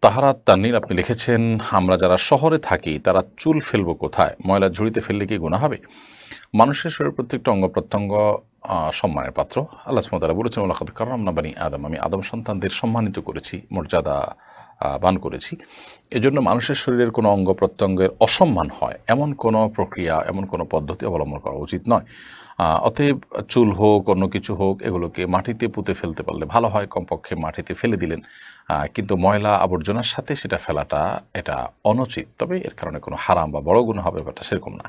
তাহারা তান্নির আপনি লিখেছেন, আমরা যারা শহরে থাকি, তারা চুল ফেলব কোথায়? ময়লা ঝুড়িতে ফেললে কি গুণা হবে? মানুষের শরীরের প্রত্যেকটা অঙ্গ প্রত্যঙ্গ সম্মানের পাত্র। আল্লাহ সুমতারা বলেছেন মোলাকাত কারণ আমরা বানি আদম। আমি আদম সন্তানদের সম্মানিত করেছি, মর্যাদা বান করেছি। এজন্য মানুষের শরীরের কোনো অঙ্গ প্রত্যঙ্গের অসম্মান হয়, এমন কোনো প্রক্রিয়া, এমন কোনো পদ্ধতি অবলম্বন করা উচিত নয়। অতএব চুল হোক, অন্য কিছু হোক, এগুলোকে মাটিতে পুঁতে ফেলতে পারলে ভালো হয়, কমপক্ষে মাটিতে ফেলে দিলেন। কিন্তু ময়লা আবর্জনার সাথে সেটা ফেলাটা, এটা অনুচিত। তবে এর কারণে কোনো হারাম বা বড় গুণ হবে ব্যাপারটা সেরকম না।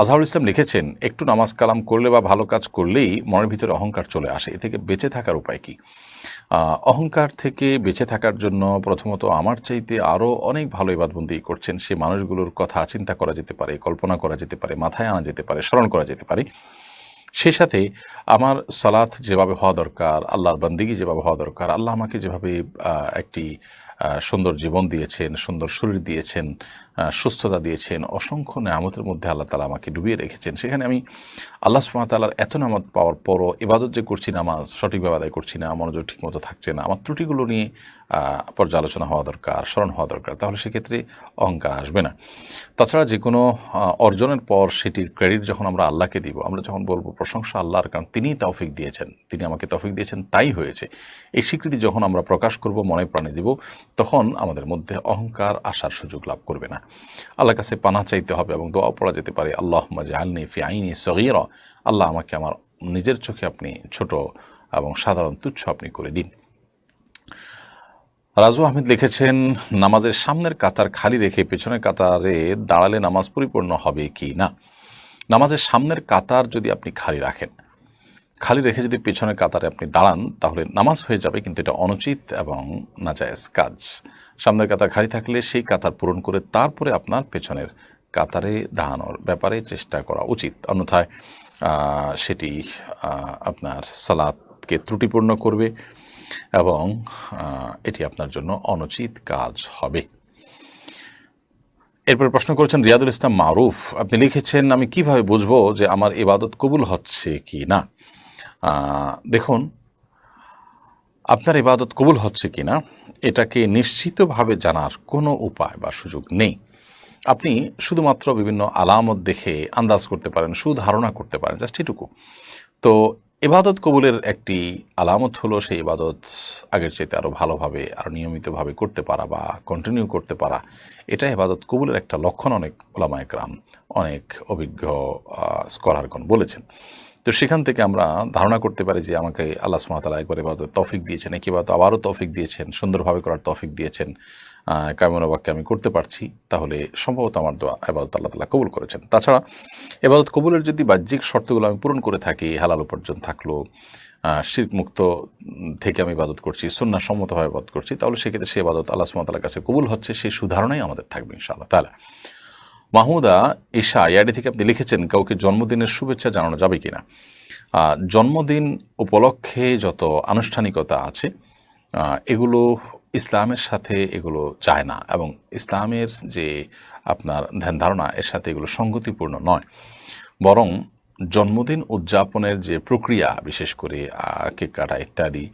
আজহারুল ইসলাম লিখেছেন, একটু নামাজ কালাম করলে বা ভালো কাজ করলেই মনের ভিতরে অহংকার চলে আসে। এ থেকে বেঁচে থাকার উপায় কি? অহংকার থেকে বেঁচে থাকার জন্য প্রথমত আমার চাইতে আরও অনেক ভালো ইবাদবন্দি করছেন সে মানুষগুলোর কথা চিন্তা করা যেতে পারে, কল্পনা করা যেতে পারে, মাথায় আনা যেতে পারে, স্মরণ করা যেতে পারে। সেই সাথে আমার সালাত যেভাবে হওয়া দরকার, আল্লাহর বান্দিগি যেভাবে হওয়া দরকার, আল্লাহ আমাকে যেভাবে একটি সুন্দর জীবন দিয়েছেন, সুন্দর শরীর দিয়েছেন সুস্থতা দিয়েছেন, অসংখ্য নামতের মধ্যে আল্লাহ তালা আমাকে ডুবিয়ে রেখেছেন। সেখানে আমি আল্লাহ সুমাতালার এত নামত পাওয়ার পরও ইবাদত যে করছি, নামাজ সঠিকভাবে আদায় করছি না, মনোযোগ ঠিকমতো থাকছে না, আমার ত্রুটিগুলো নিয়ে পর্যালোচনা হওয়া দরকার, স্মরণ হওয়া দরকার, তাহলে সেক্ষেত্রে অহংকার আসবে না। তাছাড়া যে কোনো অর্জনের পর সেটির ক্রেডিট যখন আমরা আল্লাহকে দিব, আমরা যখন বলব প্রশংসা আল্লাহর, কারণ তিনিই তৌফিক দিয়েছেন, তিনি আমাকে তৌফিক দিয়েছেন, তাই হয়েছে। এই স্বীকৃতি যখন আমরা প্রকাশ করব, মনে প্রাণে দিব তখন আমাদের মধ্যে অহংকার আসার সুযোগ লাভ করবে না। আল্লাহর কাছে পানা চাইতে হবে এবং দোয়া পড়া যেতে পারে আল্লাহ মাজালনি ফি আইনি সগির আল্লাহ আমাকে আমার নিজের চোখে আপনি ছোট এবং সাধারণ তুচ্ছ আপনি করে দিন। রাজু আহমেদ লিখেছেন, নামাজের সামনের কাতার খালি রেখে পেছনের কাতারে দাঁড়ালে নামাজ পরিপূর্ণ হবে কি না? নামাজের সামনের কাতার যদি আপনি খালি রাখেন খালি রেখে যদি পেছনের কাতারে আপনি দাঁড়ান, তাহলে নামাজ হয়ে যাবে, কিন্তু এটা অনুচিত এবং নাজায়েজ কাজ। সামনের কাতার খালি থাকলে সেই কাতার পূরণ করে তারপরে আপনার পেছনের কাতারে দাঁড়ানোর ব্যাপারে চেষ্টা করা উচিত। অন্যথায় সেটি আপনার সালাদকে ত্রুটিপূর্ণ করবে এবং এটি আপনার জন্য অনুচিত কাজ হবে। এরপর প্রশ্ন করেছেন, রিয়াদুল ইসলাম মারুফ, আপনি লিখেছেন, আমি কীভাবে বুঝব যে আমার ইবাদত কবুল হচ্ছে কি না? দেখুন, আপনার ইবাদত কবুল হচ্ছে কি না এটাকে নিশ্চিতভাবে জানার কোনো উপায় বা সুযোগ নেই। আপনি শুধুমাত্র বিভিন্ন আলামত দেখে আন্দাজ করতে পারেন, সুধারণা করতে পারেন, জাস্ট এটুকু। তো ইবাদত কবুলের একটি আলামত হলো সেই ইবাদত আগের চাইতে আরও ভালোভাবে আরও নিয়মিতভাবে করতে পারা বা কন্টিনিউ করতে পারা। এটা ইবাদত কবুলের একটা লক্ষণ অনেক ওলামায় ক্রাম, অনেক অভিজ্ঞ স্কলারগণ বলেছেন। তো সেখান থেকে আমরা ধারণা করতে পারি যে আমাকে আল্লাহ সুমাতালা একবার এবার তফিক দিয়েছেন একবার তো আবারও তফিক দিয়েছেন, সুন্দরভাবে করার তফিক দিয়েছেন কামনা বাক্যে আমি করতে পারছি। তাহলে সম্ভবত আমার দোয়া এবাদত আল্লাহ তালা কবুল করেছেন। তাছাড়া এবাদত কবুলের যদি বাহ্যিক শর্তগুলো আমি পূরণ করে থাকি, হালাল উপার্জন থাকল মুক্ত থেকে আমি ইবাদত করছি সন্না সম্মতভাবে ইবাদত করছি, তাহলে সেক্ষেত্রে সে ইবাদত আল্লাহ সুমাতালার কাছে কবুল হচ্ছে, সেই সুধারণাই আমাদের থাকবে ইনশাআল্লাহ। তাহলে মাহমুদা ঈশা ইয়াডি থেকে আপনি লিখেছেন, কাউকে জন্মদিনের শুভেচ্ছা জানানো যাবে কি না জন্মদিন উপলক্ষে যত আনুষ্ঠানিকতা আছে এগুলো ইসলামের সাথে এগুলো চায় না এবং ইসলামের যে আপনার ধ্যান ধারণা, এর সাথে এগুলো সঙ্গতিপূর্ণ নয়। বরং জন্মদিন উদযাপনের যে প্রক্রিয়া, বিশেষ করে কেক কাটা ইত্যাদি,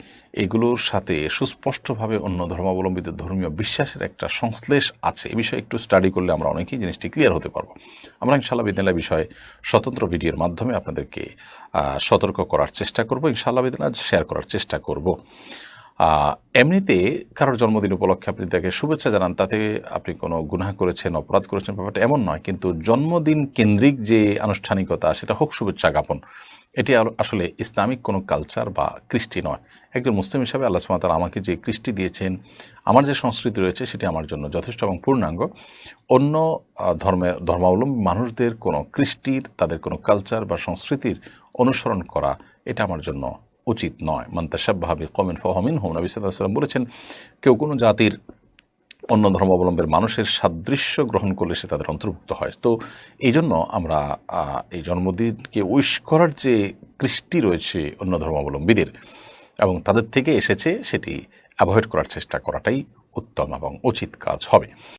এগুলোর সাথে সুস্পষ্টভাবে অন্য ধর্মাবলম্বীদের ধর্মীয় বিশ্বাসের একটা সংশ্লেষ আছে। এ বিষয়ে একটু স্টাডি করলে আমরা অনেকেই জিনিসটি ক্লিয়ার হতে পারব। আমরা ইনশাল্লাহ বিদিনাল্লাহ বিষয়ে স্বতন্ত্র ভিডিওর মাধ্যমে আপনাদেরকে সতর্ক করার চেষ্টা করব। ইনশাল্লাহ বিদিনাল্লাহ শেয়ার করার চেষ্টা করব। এমনিতে কারোর জন্মদিন উপলক্ষে আপনি তাকে শুভেচ্ছা জানান, তাতে আপনি কোনো গুনাহ করেছেন, অপরাধ করেছেন, ব্যাপারটা এমন নয়, কিন্তু জন্মদিন কেন্দ্রিক যে আনুষ্ঠানিকতা, সেটা হোক শুভেচ্ছা জ্ঞাপন। এটি আসলে ইসলামিক কোনো কালচার বা কৃষ্টি নয়। একজন মুসলিম হিসাবে আল্লাহ সুমাতাল আমাকে যে কৃষ্টি দিয়েছেন, আমার যে সংস্কৃতি রয়েছে, সেটি আমার জন্য যথেষ্ট এবং পূর্ণাঙ্গ। অন্য ধর্মে, ধর্মাবলম্বী মানুষদের কোনো কৃষ্টির, তাদের কোনো কালচার বা সংস্কৃতির অনুসরণ করা, এটা আমার জন্য উচিত নয়। মন্তাসাবাহাবি কমিন ফহমিন হোম নবী সাল্লাম বলেছেন, কেউ কোনো জাতির অন্য ধর্মাবলম্বীর মানুষের সাদৃশ্য গ্রহণ করলে সে তাদের অন্তর্ভুক্ত হয়। তো এই জন্য আমরা এই জন্মদিনকে উইশ করার যে কৃষ্টি রয়েছে অন্য ধর্মাবলম্বীদের এবং তাদের থেকে এসেছে, সেটি অ্যাভয়েড করার চেষ্টা করাটাই উত্তম এবং উচিত কাজ হবে।